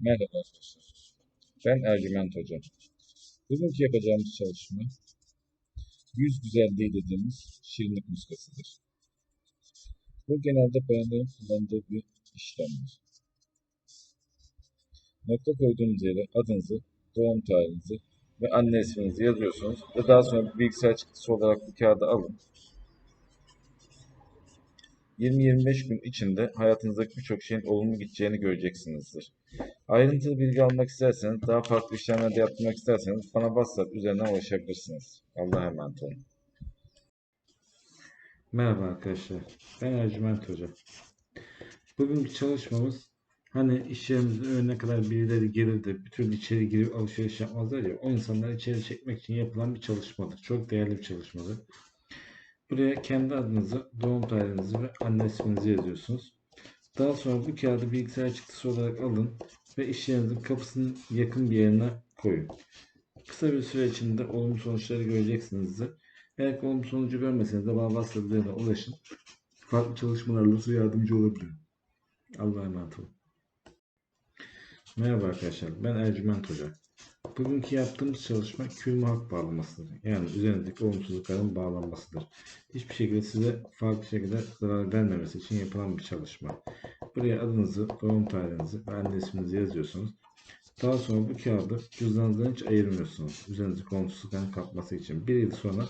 Merhaba. Ben Ercüment Hoca. Bugünkü yapacağımız çalışma yüz güzelliği dediğimiz şirinlik muskasıdır. Bu genelde bayanların kullandığı bir işlemdir. Nokta koyduğunuz yere adınızı, doğum tarihinizi ve anne isminizi yazıyorsunuz ve daha sonra bir bilgisayar çıktısı olarak bu kağıdı alın. 20-25 gün içinde hayatınızdaki birçok şeyin olumlu gideceğini göreceksinizdir. Ayrıntılı bilgi almak isterseniz, daha farklı işlemler de yaptırmak isterseniz bana WhatsApp üzerinden ulaşabilirsiniz. Allah'a emanet olun. Merhaba arkadaşlar. Ben Ercüment Hoca. Bugünkü çalışmamız hani iş yerimizin önüne kadar birileri gelir de bir türlü içeri girip alışveriş yapmazlar ya o insanları içeri çekmek için yapılan bir çalışmadır. Çok değerli bir çalışmadır. Buraya kendi adınızı, doğum tarihinizi ve anne isminizi yazıyorsunuz. Daha sonra bu kağıdı bilgisayar çıktısı olarak alın ve iş yerinizin kapısının yakın bir yerine koyun. Kısa bir süre içinde olumlu sonuçları göreceksinizdir. Eğer olumlu sonucu görmeseniz de bana WhatsApp üzerinden ulaşın. Farklı çalışmalarla size yardımcı olabilirim. Allah'a emanet olun. Merhaba arkadaşlar, ben Ercüment Hoca. Bugünkü yaptığımız çalışma kül muhak bağlamasıdır. Yani üzerindeki olumsuzlukların bağlanmasıdır. Hiçbir şekilde size farklı şekilde zarar vermemesi için yapılan bir çalışma. Buraya adınızı, doğum tarihinizi ve anne isminizi yazıyorsunuz. Daha sonra bu kağıdı cüzdanınızdan hiç ayırmıyorsunuz. Üzerinizdeki olumsuzlukların kapması için. Bir yıl sonra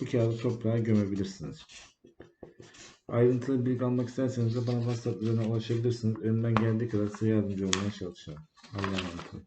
bu kağıdı toprağa gömebilirsiniz. Ayrıntılı bilgi almak isterseniz de bana WhatsApp üzerinden ulaşabilirsiniz. Elimden geldiği kadar size yardımcı olmaya çalışacağım. Allah'a emanet olun.